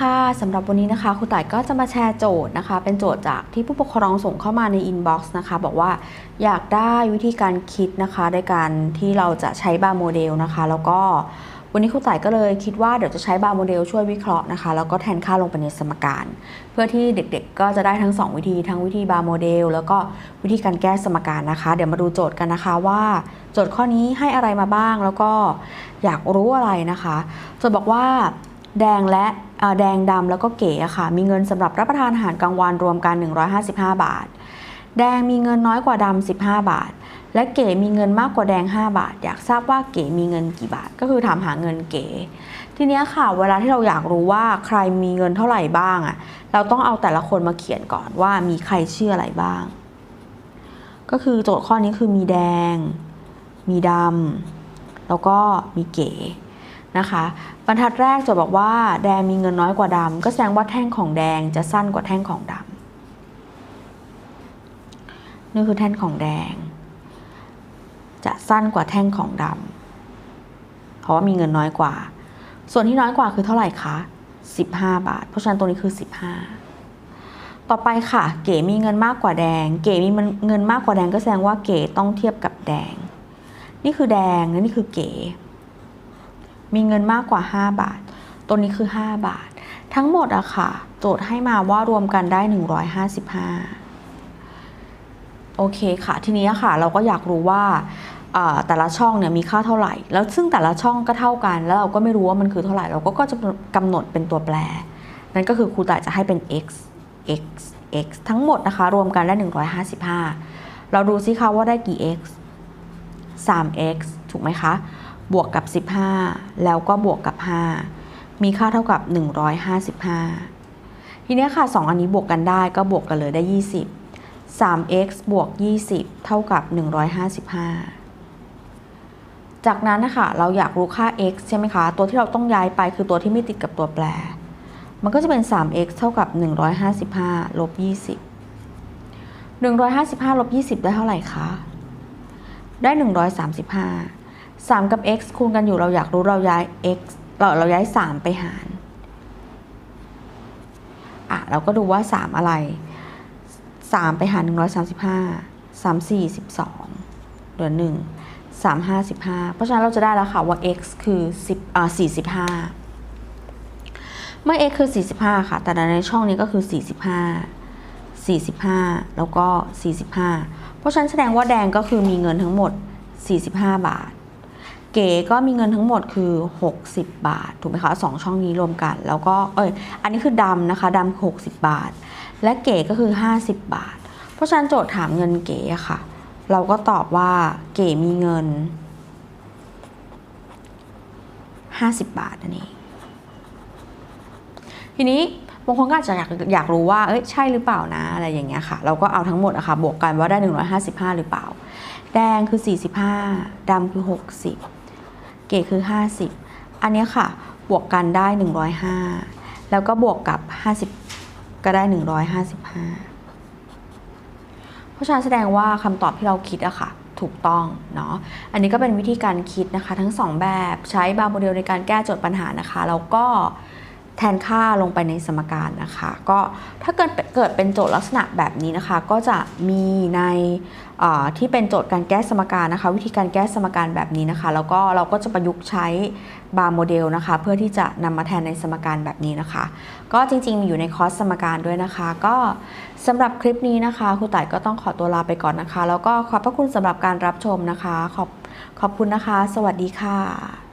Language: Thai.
ค่ะสำหรับวันนี้นะคะครูต่ายก็จะมาแชร์โจทย์นะคะ เป็นโจทย์จากที่ผู้ปกครองส่งเข้ามาในอินบ็อกซ์นะคะ บอกว่าอยากได้วิธีการคิดนะคะ ในการที่เราจะใช้บาร์โมเดลนะคะ แล้วก็วันนี้ครูต่ายก็เลยคิดว่าเดี๋ยวจะใช้บาร์โมเดลช่วยวิเคราะห์นะคะ แล้วก็แทนค่าลงไปในสมการ เพื่อที่เด็กๆ ก็จะได้ทั้ง 2 วิธีทั้งวิธีบาร์โมเดลแล้วก็วิธีการแก้สมการนะคะ เดี๋ยวมาดูโจทย์กันนะคะว่าโจทย์ข้อนี้ให้อะไรมาบ้างแล้วก็อยากรู้อะไรนะคะโจทย์บอกว่าแดงและ แดงดำแล้วก็เก๋ค่ะ มีเงินสำหรับรับประทานอาหารกลางวันรวมกัน 155 บาท แดงมีเงินน้อยกว่าดำ15 บาท และเก๋มีเงินมากกว่าแดง 5 บาท อยากทราบว่าเก๋มีเงินกี่บาท ก็คือถามหาเงินเก๋ ทีนี้ค่ะ เวลาที่เราอยากรู้ว่าใครมีเงินเท่าไหร่บ้างอะ เราต้องเอาแต่ละคนมาเขียนก่อนว่ามีใครชื่ออะไรบ้าง ก็คือโจทย์ข้อนี้คือมีแดง มีดำแล้วก็มีเก๋ นะคะบรรทัดแรกจะบอกว่าแดงมีเงินน้อยกว่าดำก็แสดงว่าแท่งของแดงจะสั้นกว่าแท่งของดำนี่คือแท่งของแดง จะสั้นกว่าแท่งของดำเพราะว่ามีเงินน้อยกว่า ส่วนที่น้อยกว่าคือเท่าไหร่คะ15 บาท เพราะฉะนั้นตรงนี้คือ 15 ต่อไปค่ะ เก๋มีเงินมากกว่าแดง เก๋มีเงินมากกว่าแดงก็แสดงว่าเก๋ต้องเทียบกับแดง นี่คือแดงและนี่คือเก๋ มีเงินมากกว่า 5 บาท ตัวนี้คือ 5 บาท ทั้งหมดอะค่ะ โจทย์ให้มาว่ารวมกันได้ 155 โอเคค่ะ ทีนี้ค่ะ เราก็อยากรู้ว่าแต่ละช่องเนี่ยมีค่าเท่าไหร่ แล้วซึ่งแต่ละช่องก็เท่ากัน แล้วเราก็ไม่รู้ว่ามันคือเท่าไหร่ เราก็ก็จะกำหนดเป็นตัวแปร นั่นก็คือครูต่ายจะให้เป็น x x x ทั้งหมดนะคะ รวมกันได้ 155 เราดูซิคะว่าได้กี่ x 3x ถูกไหมคะ บวกกับ 15 แล้วก็บวกกับ 5 มีค่าเท่ากับ 155 ทีนี้ค่ะ 2 อันนี้บวกกันได้ก็บวกกันเลยได้ 20 3x บวก 20 เท่ากับ 155 จากนั้นนะคะเราอยากรู้ค่า x ใช่ไหมคะ ตัวที่เราต้องย้ายไปคือตัวที่ไม่ติดกับตัวแปร มันก็จะเป็น 3x เท่ากับ 155ลบ20 155ลบ20 ได้เท่าไหร่คะ ได้ 135 3 กับ x คูณกันอยู่เราอยากรู้เราย้าย x เราเราย้าย 3 ไปหารอะเราก็ดูว่า 3 อะไร 3 ไปหาร 135 3 4 12เหลือ 1 3 5 15 เพราะฉะนั้นเราจะได้แล้วค่ะว่า x คือ10อ่า45 เมื่อ x คือ 45 ค่ะ แต่ในช่องนี้ก็คือ 45 45 แล้วก็ 45 เพราะฉะนั้นแสดงว่าแดงก็คือมีเงินทั้งหมด 45 บาท เก๋ก็มีเงินทั้งหมดคือ 60 บาท ถูกไหมคะสองช่องนี้รวมกัน แล้วก็เอยอันนี้คือดำนะคะดำคือ60 บาท และเก๋ก็คือ 50 บาท เพราะฉะนั้นโจทย์ถามเงินเก๋อะค่ะ เราก็ตอบว่าเก๋มีเงิน 50 บาทนั่นเองทีนี้บางคนก็อาจจะอยากอยากรู้ว่าเอ้ยใช่หรือเปล่านะอะไรอย่างเงี้ยค่ะ เราก็เอาทั้งหมดอะค่ะบวกกันว่าได้ 155 หรือเปล่า แดงคือ 45ดำคือ 60 เก๋คือ 50 อันนี้ค่ะ บวกกันได้ 105 แล้วก็บวกกับ 50 ก็ได้ 155 เพราะฉะนั้นแสดงว่าคำตอบที่เราคิดอะค่ะ ถูกต้องเนาะ อันนี้ก็เป็นวิธีการคิดนะคะ ทั้ง 2 แบบใช้บาร์โมเดลในการแก้โจทย์ปัญหานะคะ แล้วก็ แทนค่าลงไปในสมการนะคะ ก็ถ้าเกิดเกิดเป็นโจทย์ลักษณะแบบนี้นะคะ ก็จะมีในที่เป็นโจทย์การแก้สมการนะคะ วิธีการแก้สมการแบบนี้นะคะ แล้วก็เราก็จะประยุกต์ใช้บาร์โมเดลนะคะ เพื่อที่จะนำมาแทนในสมการแบบนี้นะคะ ก็จริงๆ มีอยู่ในคอร์สสมการด้วยนะคะ ก็สำหรับคลิปนี้นะคะครูต่ายก็ต้องขอตัวลาไปก่อนนะคะ แล้วก็ขอบพระคุณสำหรับการรับชมนะคะ ขอบขอบคุณนะคะ สวัสดีค่ะ